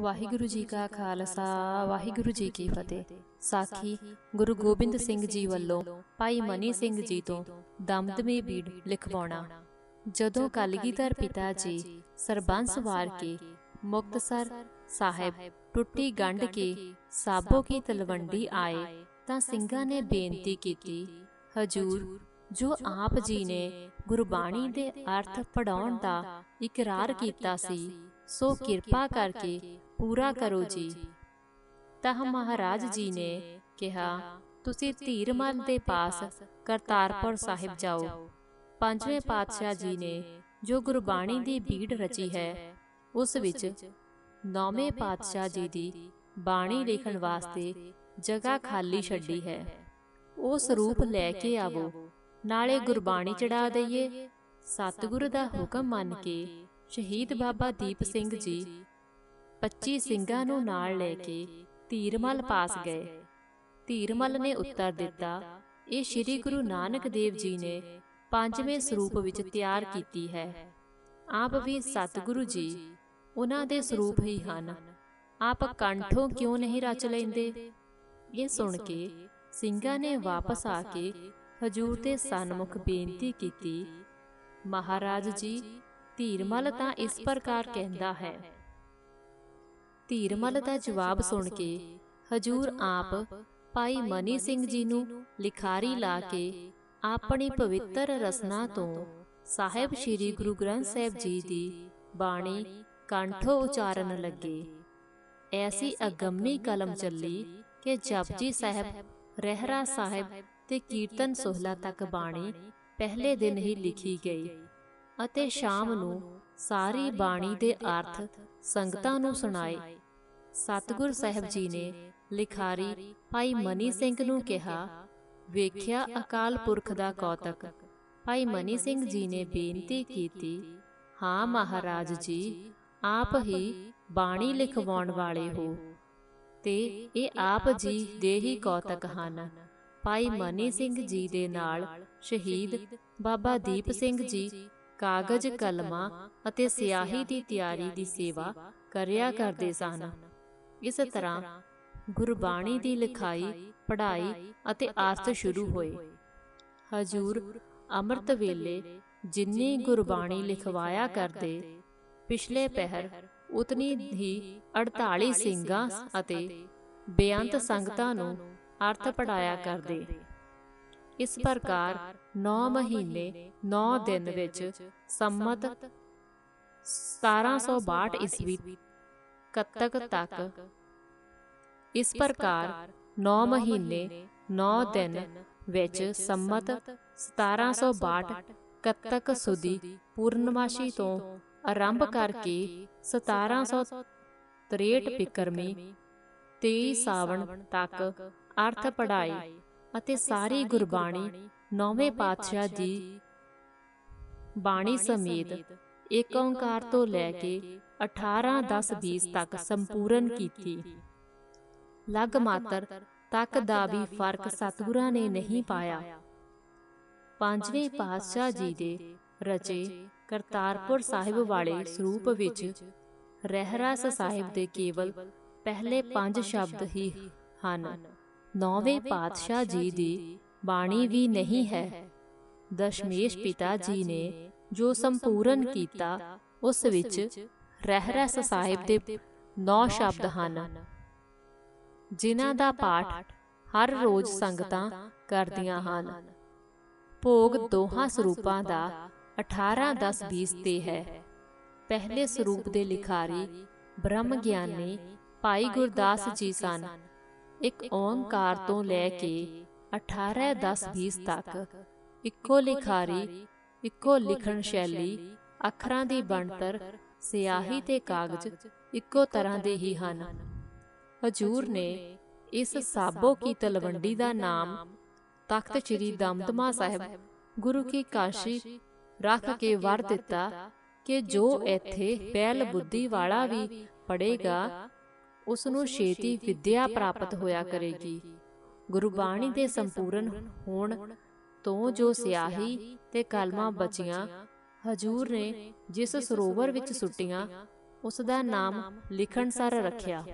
ਵਾਹਿਗੁਰੂ ਜੀ ਕਾ ਖਾਲਸਾ, ਵਾਹਿਗੁਰੂ ਜੀ ਕੀ ਫਤਿਹ। ਸਾਖੀ ਗੁਰੂ ਗੋਬਿੰਦ ਸਿੰਘ ਜੀ ਵੱਲੋਂ ਭਾਈ ਮਨੀ ਸਿੰਘ ਜੀ ਤੋਂ ਦਮਦਮੀ ਬੀੜ ਲਿਖਵਾਉਣਾ। ਜਦੋਂ ਕਲਗੀਧਰ ਪਿਤਾ ਜੀ ਸਰਬੰਸ ਵਾਰ ਕੇ ਮੁਕਤਸਰ ਸਾਹਿਬ ਟੁੱਟੀ ਗੰਢ ਕੇ ਸਾਬੋ ਕੀ ਤਲਵੰਡੀ ਆਏ ਤਾਂ ਸਿੰਘਾਂ ਨੇ ਬੇਨਤੀ ਕੀਤੀ, ਹਜੂਰ, ਜੋ ਆਪ ਜੀ ਨੇ ਗੁਰਬਾਣੀ ਦੇ ਅਰਥ ਪੜਾਉਣ ਦਾ ਇਕਰਾਰ ਕੀਤਾ ਸੀ, ਸੋ ਕਿਰਪਾ ਕਰਕੇ ਪੂਰਾ ਕਰੋ ਜੀ। ਤਾਂ ਮਹਾਰਾਜ ਜੀ ਨੇ ਕਿਹਾ ਤੁਸੀਂ ਧੀਰਮਲ ਦੇ ਪਾਸ ਕਰਤਾਰਪੁਰ ਸਾਹਿਬ ਜਾਓ। ਪੰਜਵੇਂ ਪਾਤਸ਼ਾਹ ਜੀ ਨੇ ਜੋ ਗੁਰਬਾਣੀ ਦੀ ਬੀੜ ਰਚੀ ਹੈ ਉਸ ਵਿੱਚ ਨੌਵੇਂ ਪਾਤਸ਼ਾਹ ਜੀ ਦੀ ਬਾਣੀ ਲਿਖਣ ਵਾਸਤੇ ਜਗ੍ਹਾ ਖਾਲੀ ਛੱਡੀ ਹੈ। ਉਹ ਸਰੂਪ ਲੈ ਕੇ ਆਵੋ। ਨਾਲੇ ਗੁਰਬਾਣੀ ਚੜਾ ਦਈਏ। ਸਤਿਗੁਰੂ ਦਾ ਹੁਕਮ ਮੰਨ ਕੇ ਸ਼ਹੀਦ ਬਾਬਾ ਦੀਪ ਸਿੰਘ ਜੀ 25 ਸਿੰਘਾਂ ਨੂੰ ਨਾਲ ਲੈ ਕੇ ਧੀਰਮਲ ਪਾਸ ਗਏ। ਧੀਰਮਲ ਨੇ ਉੱਤਰ ਦਿੱਤਾ ਇਹ ਸ੍ਰੀ ਗੁਰੂ ਨਾਨਕ ਦੇਵ ਜੀ ਨੇ ਪੰਜਵੇਂ ਸਰੂਪ ਵਿੱਚ ਤਿਆਰ ਕੀਤੀ ਹੈ। ਆਪ ਵੀ ਸਤਿਗੁਰੂ ਜੀ ਉਹਨਾਂ ਦੇ ਸਰੂਪ ਹੀ ਹਨ। ਆਪ ਕੰਠੋਂ ਕਿਉਂ ਨਹੀਂ ਰਚ ਲੈਂਦੇ? ਇਹ ਸੁਣ ਕੇ ਸਿੰਘਾਂ ਨੇ ਵਾਪਸ ਆ ਕੇ ਹਜੂਰ ਦੇ ਸਨਮੁਖ ਬੇਨਤੀ ਕੀਤੀ ਮਹਾਰਾਜ ਜੀ ਧੀਰਮਲ ਤਾਂ ਇਸ ਪ੍ਰਕਾਰ ਕਹਿੰਦਾ ਹੈ ਧੀਰਮਲ ਦਾ ਜਵਾਬ ਸੁਣ ਕੇ ਹਜੂਰ ਆਪ ਭਾਈ ਮਨੀ ਸਿੰਘ ਜੀ ਨੂੰ ਲਿਖਾਰੀ ਲਾ ਕੇ ਆਪਣੀ ਪਵਿੱਤਰ ਰਸਨਾ ਤੋਂ ਸਾਹਿਬ ਸ੍ਰੀ ਗੁਰੂ ਗ੍ਰੰਥ ਸਾਹਿਬ ਜੀ ਦੀ ਬਾਣੀ ਕੰਠੋ ਉਚਾਰਨ ਲੱਗੇ। ਐਸੀ ਅਗੰਮੀ ਕਲਮ ਚੱਲੀ ਕਿ ਜਪਜੀ ਸਾਹਿਬ ਰਹਿਰਾ ਸਾਹਿਬ ਤੇ ਕੀਰਤਨ ਸੋਹਲਾ ਤੱਕ ਬਾਣੀ ਪਹਿਲੇ ਦਿਨ ਹੀ ਲਿਖੀ ਗਈ ਅਤੇ ਸ਼ਾਮ ਨੂੰ ਸਾਰੀ ਬਾਣੀ ਦੇ ਅਰਥ ਸੰਗਤਾਂ ਨੂੰ ਸੁਣਾਏ। ਸਤਿਗੁਰ ਸਾਹਿਬ ਜੀ ਨੇ ਲਿਖਾਰੀ ਭਾਈ ਮਨੀ ਸਿੰਘ ਨੂੰ ਕਿਹਾ ਵੇਖਿਆ ਅਕਾਲ ਪੁਰਖ ਦਾ ਕੌਤਕ। ਭਾਈ ਮਨੀ ਸਿੰਘ ਜੀ ਨੇ ਬੇਨਤੀ ਕੀਤੀ ਹਾਂ ਮਹਾਰਾਜ ਜੀ ਆਪ ਹੀ ਬਾਣੀ ਲਿਖਵਾਉਣ ਵਾਲੇ ਹੋ। ਤੇ ਇਹ ਆਪ ਜੀ ਦੇ ਹੀ ਕੌਤਕ ਹਨ। ਭਾਈ ਮਨੀ ਸਿੰਘ ਜੀ ਦੇ ਨਾਲ ਸ਼ਹੀਦ ਬਾਬਾ ਦੀਪ ਸਿੰਘ ਜੀ ਕਾਗਜ਼ ਕਲਮਾਂ ਅਤੇ ਸਿਆਹੀ ਦੀ ਤਿਆਰੀ ਦੀ ਸੇਵਾ ਕਰਿਆ ਕਰਦੇ ਸਨ। ਇਸ ਤਰ੍ਹਾਂ ਗੁਰਬਾਣੀ ਦੀ ਲਿਖਾਈ ਪੜ੍ਹਾਈ ਅਤੇ ਅਰਥ ਸ਼ੁਰੂ ਹੋਏ। ਹਜੂਰ ਅੰਮ੍ਰਿਤ ਵੇਲੇ ਜਿੰਨੀ ਗੁਰਬਾਣੀ ਲਿਖਵਾਇਆ ਕਰਦੇ ਪਿਛਲੇ ਪਹਿਰ ਉਤਨੀ ਹੀ 48 ਸਿੰਘਾਂ ਅਤੇ ਬੇਅੰਤ ਸੰਗਤਾਂ ਨੂੰ ਅਰਥ ਪੜਾਇਆ ਕਰਦੇ। ਇਸ ਪ੍ਰਕਾਰ 9 ਮਹੀਨੇ 9 ਦਿਨ ਵਿੱਚ ਸੰਮਤ 1762 ਈਸਵੀ ਕੱਤਕ ਤੱਕ। ਇਸ ਪ੍ਰਕਾਰ 9 ਮਹੀਨੇ 9 ਦਿਨ ਵਿੱਚ ਸੰਮਤ 1762 ਕੱਤਕ ਸੁਦੀ ਪੂਰਨਮਾਸ਼ੀ ਤੋਂ ਆਰੰਭ ਕਰਕੇ 1763 ਬਿਕਰਮੀ 23 ਸਾਵਣ ਤੱਕ ਅਰਥ ਪੜਾਈ ਅਤੇ ਸਾਰੀ ਗੁਰਬਾਣੀ ਨੌਵੇਂ ਪਾਤਸ਼ਾਹ ਦੀ ਬਾਣੀ ਸਮੇਤ ਏਕ ਓੰਕਾਰ ਤੋਂ ਲੈ ਕੇ 18 10 20 ਤੱਕ ਸੰਪੂਰਨ ਕੀਤੀ। ਲਗ ਮਾਤਰ ਤੱਕ ਦਾ ਵੀ ਫ਼ਰਕ ਸਤਿਗੁਰਾਂ ਨੇ ਨਹੀਂ ਪਾਇਆ। ਪੰਜਵੇਂ ਪਾਤਸ਼ਾਹ ਜੀ ਦੇ ਰਚੇ ਕਰਤਾਰਪੁਰ ਸਾਹਿਬ ਵਾਲੇ ਸਰੂਪ ਵਿੱਚ ਰਹਿਰਾਸ ਸਾਹਿਬ ਦੇ ਕੇਵਲ ਪਹਿਲੇ ਪੰਜ ਸ਼ਬਦ ਹੀ ਹਨ। ਨੌਵੇਂ ਪਾਤਸ਼ਾਹ ਜੀ ਦੀ ਬਾਣੀ ਵੀ ਨਹੀਂ ਹੈ। ਦਸ਼ਮੇਸ਼ ਪਿਤਾ ਜੀ ਨੇ ਜੋ ਸੰਪੂਰਨ ਕੀਤਾ ਉਸ ਵਿੱਚ ਰਹਿਰਸ ਸਾਹਿਬ ਦੇ 9 ਸ਼ਬਦ ਹਨ। ਜਿਨ੍ਹਾਂ ਦਾ ਪਾਠ ਹਰ ਰੋਜ਼ ਸੰਗਤਾਂ ਕਰਦੀਆਂ ਹਨ। ਭੋਗ ਦੋਹਾਂ ਸਰੂਪਾਂ ਦਾ 18 10 20 ਤੇ ਹੈ। ਪਹਿਲੇ ਸਰੂਪ ਦੇ ਲਿਖਾਰੀ ਬ੍ਰਹਮ ਗਿਆਨੀ ਭਾਈ ਗੁਰਦਾਸ ਜੀ ਸਨ। ਇੱਕ ਓੰਕਾਰ ਤੋਂ ਲੈ ਕੇ 18 10 20 ਤੱਕ ਇੱਕੋ ਲਿਖਾਰੀ ਇੱਕੋ ਲਿਖਣ ਸ਼ੈਲੀ ਅੱਖਰਾਂ ਦੀ ਬਣਤਰ ਸਿਆਹੀ ਤੇ ਕਾਗਜ਼ ਇੱਕੋ ਤਰ੍ਹਾਂ ਦੇ ਹੀ ਹਨ। ਹਜੂਰ ਨੇ ਇਸ ਸਾਬੋ ਕੀ ਤਲਵੰਡੀ ਦਾ ਨਾਮ ਤਖਤ ਸ੍ਰੀ ਦਮਦਮਾ ਸਾਹਿਬ ਗੁਰੂ ਕੀ ਕਾਸ਼ੀ ਰੱਖ ਕੇ ਵਰ ਦਿੱਤਾ ਕਿ ਜੋ ਇੱਥੇ ਪਹਿਲ ਬੁੱਧੀ ਵਾਲਾ ਵੀ ਪੜੇਗਾ ਉਸ ਨੂੰ ਛੇਤੀ ਵਿਦਿਆ ਪ੍ਰਾਪਤ ਹੋਇਆ ਕਰੇਗੀ। ਗੁਰਬਾਣੀ ਦੇ ਸੰਪੂਰਨ ਹੋਣ ਤੋਂ ਜੋ ਸਿਆਹੀ ਤੇ ਕਲਮਾਂ ਬਚੀਆਂ ਹਜੂਰ ਨੇ ਜਿਸ ਸਰੋਵਰ ਵਿੱਚ ਸੁੱਟੀਆਂ ਉਸ ਦਾ ਨਾਮ ਲਿਖਣਸਰ ਰੱਖਿਆ।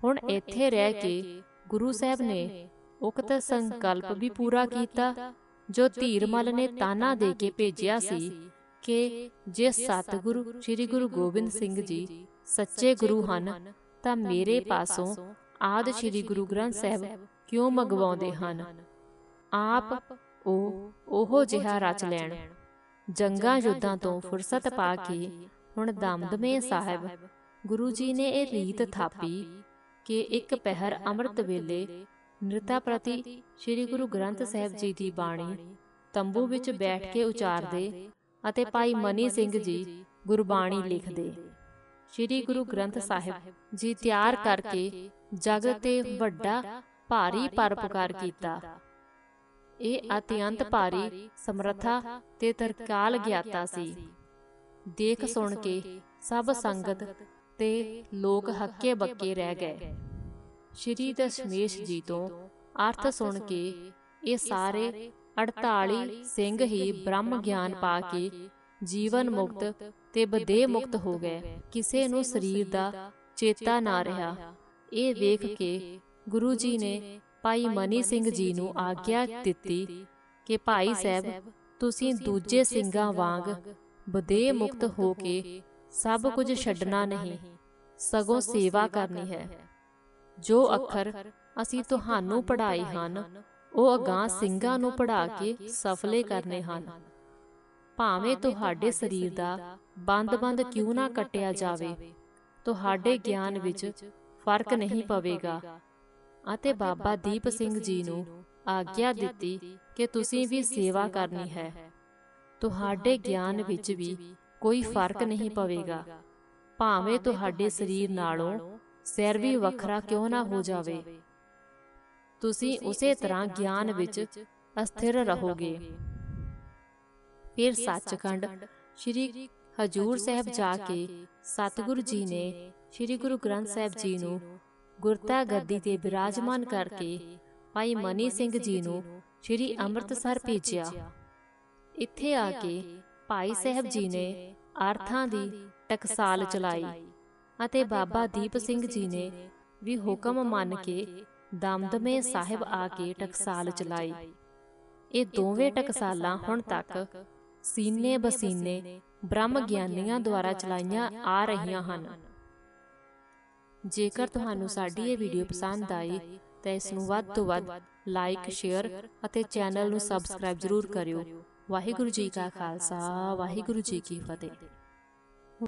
ਹੁਣ ਇੱਥੇ ਰਹਿ ਕੇ ਗੁਰੂ ਸਾਹਿਬ ਨੇ ਉਕਤ ਸੰਕਲਪ ਵੀ ਪੂਰਾ ਕੀਤਾ ਜੋ ਧੀਰਮਲ ਨੇ ਤਾਨਾ ਦੇ ਕੇ ਭੇਜਿਆ ਸੀ। ਕਿ ਜੇ ਸਤਿਗੁਰੂ ਸ੍ਰੀ ਗੁਰੂ ਗੋਬਿੰਦ ਸਿੰਘ ਜੀ ਸੱਚੇ ਗੁਰੂ ਹਨ, ਤਾਂ ਮੇਰੇ ਪਾਸੋਂ ਆਦ ਸ੍ਰੀ ਗੁਰੂ ਗ੍ਰੰਥ ਸਾਹਿਬ ਕਿਉਂ ਮੰਗਵਾਉਂਦੇ ਹਨ? ਆਪ ਉਹ ਉਹੋ ਜਿਹਾ ਰਚ ਲੈਣ। ਜੰਗਾਂ ਯੁੱਧਾਂ ਤੋਂ ਫੁਰਸਤ ਪਾ ਕੇ ਹੁਣ ਦਮਦਮੇ ਸਾਹਿਬ ਗੁਰੂ ਜੀ ਨੇ ਇਹ ਰੀਤ ਥਾਪੀ ਕਿ ਇੱਕ ਪਹਿਰ ਅੰਮ੍ਰਿਤ ਵੇਲੇ ਨਿਰਤਾ ਪ੍ਰਤੀ ਸ੍ਰੀ ਗੁਰੂ ਗ੍ਰੰਥ ਸਾਹਿਬ ਜੀ ਦੀ ਬਾਣੀ ਤੰਬੂ ਵਿੱਚ ਬੈਠ ਕੇ ਉਚਾਰਦੇ ਅਤੇ ਭਾਈ ਮਨੀ ਸਿੰਘ ਜੀ ਗੁਰਬਾਣੀ ਲਿਖਦੇ। ਸ੍ਰੀ ਗੁਰੂ ਗ੍ਰੰਥ ਸਾਹਿਬ ਜੀ ਤਿਆਰ ਕਰਕੇ ਜਗ ਤੇ ਵੱਡਾ ਭਾਰੀ ਪਰਪਕਾਰ ਕੀਤਾ। ਇਹ ਅਤਿਅੰਤ ਭਾਰੀ ਸਮਰੱਥਾ ਤੇ ਤਰਕਾਲ ਗਿਆਤਾ ਸੀ। ਦੇਖ ਸੁਣ ਕੇ ਸਭ ਸੰਗਤ ਤੇ ਲੋਕ ਹੱਕੇ ਬੱਕੇ ਰਹਿ ਗਏ। ਸ਼੍ਰੀ ਦਸ਼ਮੇਸ਼ ਜੀ ਤੋਂ ਅਰਥ ਸੁਣ ਕੇ ਇਹ ਸਾਰੇ 48 ਸਿੰਘ ਹੀ ਬ੍ਰਹਮ ਗਿਆਨ ਪਾ ਕੇ ਜੀਵਨ ਮੁਕਤ ਤੇ ਬਦੇ ਮੁਕਤ ਹੋ ਗਏ। ਕਿਸੇ ਨੂੰ ਸਰੀਰ ਦਾ ਚੇਤਾ ਨਾ ਰਿਹਾ। ਇਹ ਵੇਖ ਕੇ ਗੁਰੂ ਜੀ ਨੇ ਭਾਈ ਮਨੀ ਸਿੰਘ ਜੀ ਨੂੰ ਆਗਿਆ ਦਿੱਤੀ ਕਿ ਭਾਈ ਸਾਹਿਬ, ਤੁਸੀਂ ਦੂਜੇ ਸਿੰਘਾਂ ਵਾਂਗ ਬਦੇ ਮੁਕਤ ਹੋ ਕੇ ਸਭ ਕੁਝ ਛੱਡਣਾ ਨਹੀਂ, ਸਗੋਂ ਸੇਵਾ ਕਰਨੀ ਹੈ। ਜੋ ਅੱਖਰ ਅਸੀਂ ਤੁਹਾਨੂੰ ਪੜ੍ਹਾਏ ਹਨ ਉਹ ਅਗਾਂ ਸਿੰਘਾਂ ਨੂੰ ਪੜ੍ਹਾ ਕੇ ਸਫਲੇ ਕਰਨੇ ਹਨ। ਭਾਵੇਂ ਤੁਹਾਡੇ ਸਰੀਰ ਦਾ ਬੰਦ-ਬੰਦ ਕਿਉਂ ਨਾ ਕੱਟਿਆ ਜਾਵੇ ਤੁਹਾਡੇ ਗਿਆਨ ਵਿੱਚ ਫ਼ਰਕ ਨਹੀਂ ਪਵੇਗਾ। ਅਤੇ ਬਾਬਾ ਦੀਪ ਸਿੰਘ ਜੀ ਨੂੰ ਆਗਿਆ ਦਿੱਤੀ ਕਿ ਤੁਸੀਂ ਵੀ ਸੇਵਾ ਕਰਨੀ ਹੈ। ਤੁਹਾਡੇ ਗਿਆਨ ਵਿੱਚ ਵੀ ਕੋਈ ਫ਼ਰਕ ਨਹੀਂ ਪਵੇਗਾ। ਭਾਵੇਂ ਤੁਹਾਡੇ ਸਰੀਰ ਨਾਲੋਂ ਸਿਰ ਵੀ ਵੱਖਰਾ ਕਿਉਂ ਨਾ ਹੋ ਜਾਵੇ। ਤੁਸੀਂ ਉਸੇ ਤਰ੍ਹਾਂ ਗਿਆਨ ਵਿੱਚ ਅਸਥਿਰ ਰਹੋਗੇ। ਫਿਰ ਸੱਚਖੰਡ ਸ੍ਰੀ ਹਜੂਰ ਸਾਹਿਬ ਜਾ ਕੇ ਸਤਿਗੁਰੂ ਜੀ ਨੇ ਸ੍ਰੀ ਗੁਰੂ ਗ੍ਰੰਥ ਸਾਹਿਬ ਜੀ ਨੂੰ ਗੁਰਤਾ ਗੱਦੀ ਤੇ ਬਿਰਾਜਮਾਨ ਕਰਕੇ ਭਾਈ ਮਨੀ ਸਿੰਘ ਜੀ ਨੂੰ ਸ੍ਰੀ ਅੰਮ੍ਰਿਤਸਰ ਭੇਜਿਆ। ਇੱਥੇ ਆ ਕੇ ਭਾਈ ਸਾਹਿਬ ਜੀ ਨੇ ਆਰਥਾਂ ਦੀ ਟਕਸਾਲ ਚਲਾਈ ਅਤੇ ਬਾਬਾ ਦੀਪ ਸਿੰਘ ਜੀ ਨੇ ਵੀ ਹੁਕਮ ਮੰਨ ਕੇ ਦਮਦਮੇ ਸਾਹਿਬ ਆ ਕੇ ਟਕਸਾਲ ਚਲਾਈ। ਇਹ ਦੋਵੇਂ ਟਕਸਾਲਾਂ ਹੁਣ ਤੱਕ ਸੀਨੇ ਬਸੀਨੇ ਬ੍ਰਹਮ ਗਿਆਨੀਆਂ ਦੁਆਰਾ ਚਲਾਈਆਂ ਆ ਰਹੀਆਂ ਹਨ। ਜੇਕਰ ਤੁਹਾਨੂੰ ਸਾਡੀ ਇਹ ਵੀਡੀਓ ਪਸੰਦ ਆਈ ਤਾਂ ਇਸ ਨੂੰ ਵੱਧ ਤੋਂ ਵੱਧ ਲਾਈਕ ਸ਼ੇਅਰ ਅਤੇ ਚੈਨਲ ਨੂੰ ਸਬਸਕ੍ਰਾਈਬ ਜ਼ਰੂਰ ਕਰਿਓ। ਵਾਹਿਗੁਰੂ ਜੀ ਕਾ ਖਾਲਸਾ ਵਾਹਿਗੁਰੂ ਜੀ ਕੀ ਫਤਿਹ।